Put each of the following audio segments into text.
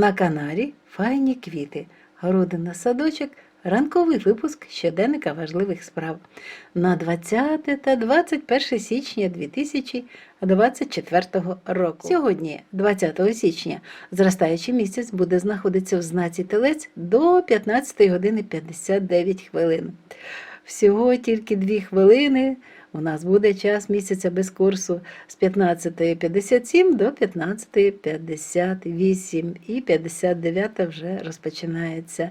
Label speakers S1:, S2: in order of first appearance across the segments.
S1: На каналі Файні квіти, городина садочок, ранковий випуск щоденника важливих справ на 20 та 21 січня 2024 року. Сьогодні, 20 січня, зростаючий місяць буде знаходитися в знаці Телець до 15 години 59 хвилин. Всього тільки 2 хвилини у нас буде час місяця без курсу з 15.57 до 15.58 і 59 вже розпочинається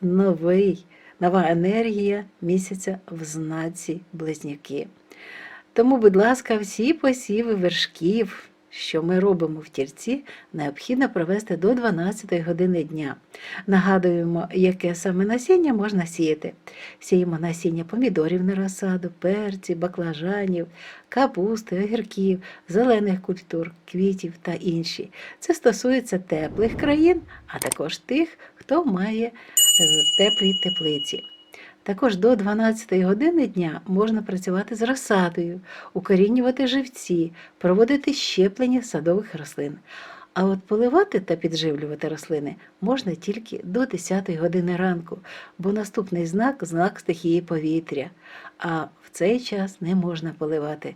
S1: новий, нова енергія місяця в знаці близнюки. Тому, будь ласка, всі посіви вершків, що ми робимо в тільці, необхідно провести до 12 години дня. Нагадуємо, яке саме насіння можна сіяти. Сіємо насіння помідорів на розсаду, перці, баклажанів, капусти, огірків, зелених культур, квітів та інші. Це стосується теплих країн, а також тих, хто має е, теплі теплиці. Також до 12 години дня можна працювати з розсадою, укорінювати живці, проводити щеплення садових рослин. А от поливати та підживлювати рослини можна тільки до 10 години ранку, бо наступний знак знак стихії повітря. А в цей час не можна поливати.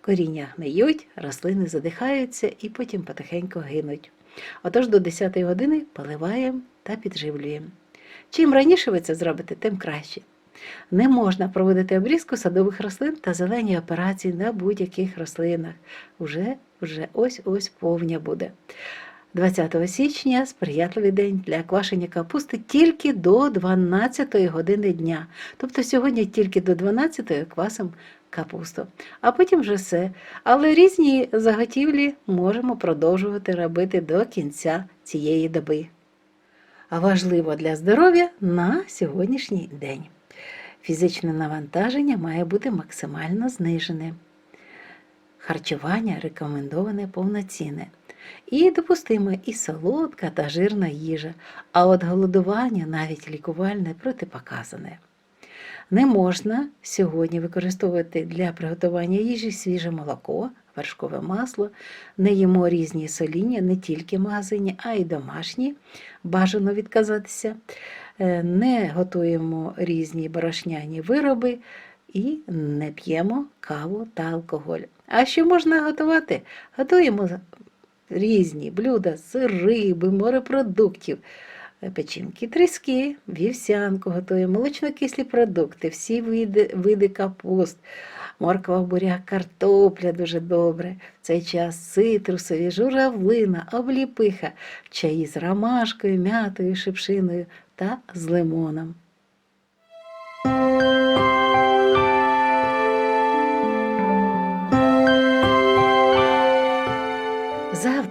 S1: Коріння гниють, рослини задихаються і потім потихеньку гинуть. Отож до 10 години поливаємо та підживлюємо. Чим раніше ви це зробите, тим краще. Не можна проводити обрізку садових рослин та зелені операції на будь-яких рослинах. Уже, вже ось-ось повня буде. 20 січня сприятливий день для квашення капусти тільки до 12 години дня. Тобто сьогодні тільки до 12 квасимо капусту, а потім вже все. Але різні заготівлі можемо продовжувати робити до кінця цієї доби важливо для здоров'я на сьогоднішній день. Фізичне навантаження має бути максимально знижене. Харчування рекомендоване повноцінне. І допустима і солодка та жирна їжа, а от голодування навіть лікувальне протипоказане. Не можна сьогодні використовувати для приготування їжі свіже молоко, вершкове масло, не їмо різні соління, не тільки магазині, а й домашні. Бажано відказатися. Е, Не готуємо різні борошняні вироби і не п'ємо каву та алкоголь. А що можна готувати? Готуємо різні блюда з риби, морепродуктів. Печінки, тріски, вівсянку готуємо, молочно-кислі продукти, всі види, види капуст, морква, буряк, картопля дуже добре. В цей час цитрусові, журавлина, обліпиха, чаї з ромашкою, м'ятою, шипшиною та з лимоном.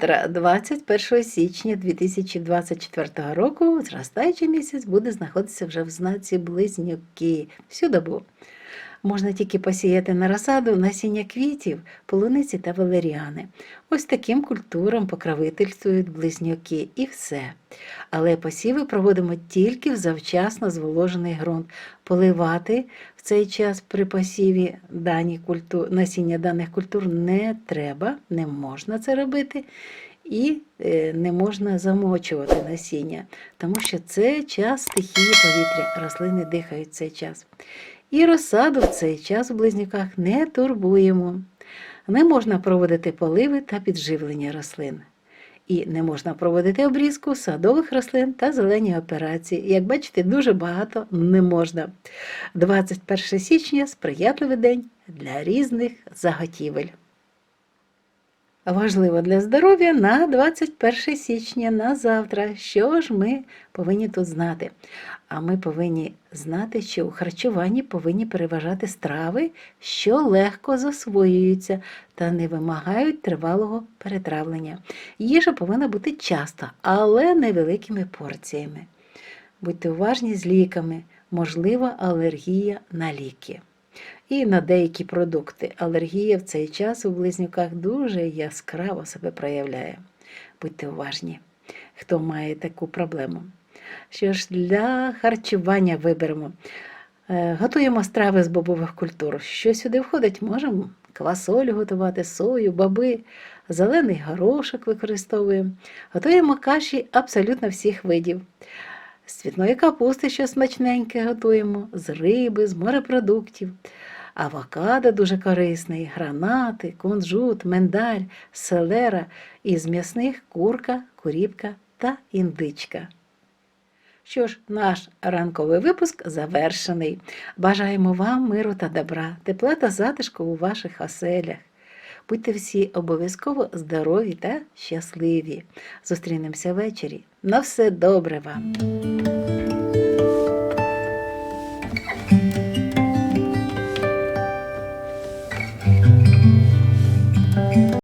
S1: Завтра, 21 січня 2024 року, зростаючий місяць буде знаходитися вже в знаці близнюки всю добу. Можна тільки посіяти на розсаду насіння квітів, полуниці та валеріани. Ось таким культурам покровительствують близнюки і все. Але посіви проводимо тільки в завчасно зволожений ґрунт. Поливати в цей час при посіві дані культур, насіння даних культур не треба, не можна це робити. І е, не можна замочувати насіння, тому що це час стихії повітря, рослини дихають цей час. І розсаду в цей час у близнюках не турбуємо. Не можна проводити поливи та підживлення рослин. І не можна проводити обрізку садових рослин та зелені операції. Як бачите, дуже багато не можна. 21 січня сприятливий день для різних заготівель. Важливо для здоров'я на 21 січня на завтра. Що ж ми повинні тут знати? А ми повинні знати, що у харчуванні повинні переважати страви, що легко засвоюються та не вимагають тривалого перетравлення. Їжа повинна бути часто, але невеликими порціями. Будьте уважні з ліками, можлива алергія на ліки. І на деякі продукти. Алергія в цей час у близнюках дуже яскраво себе проявляє. Будьте уважні, хто має таку проблему. Що ж для харчування виберемо. Е, Готуємо страви з бобових культур. Що сюди входить, можемо квасолю готувати, сою, баби, зелений горошок використовуємо. Готуємо каші абсолютно всіх видів. З цвітної капусти що смачненьке готуємо, з риби, з морепродуктів. Авокадо дуже корисний, гранати, кунжут, миндаль, селера із м'ясних курка, куріпка та індичка. Що ж, наш ранковий випуск завершений. Бажаємо вам миру та добра, тепла та затишку у ваших оселях. Будьте всі обов'язково здорові та щасливі. Зустрінемося ввечері. На все добре вам!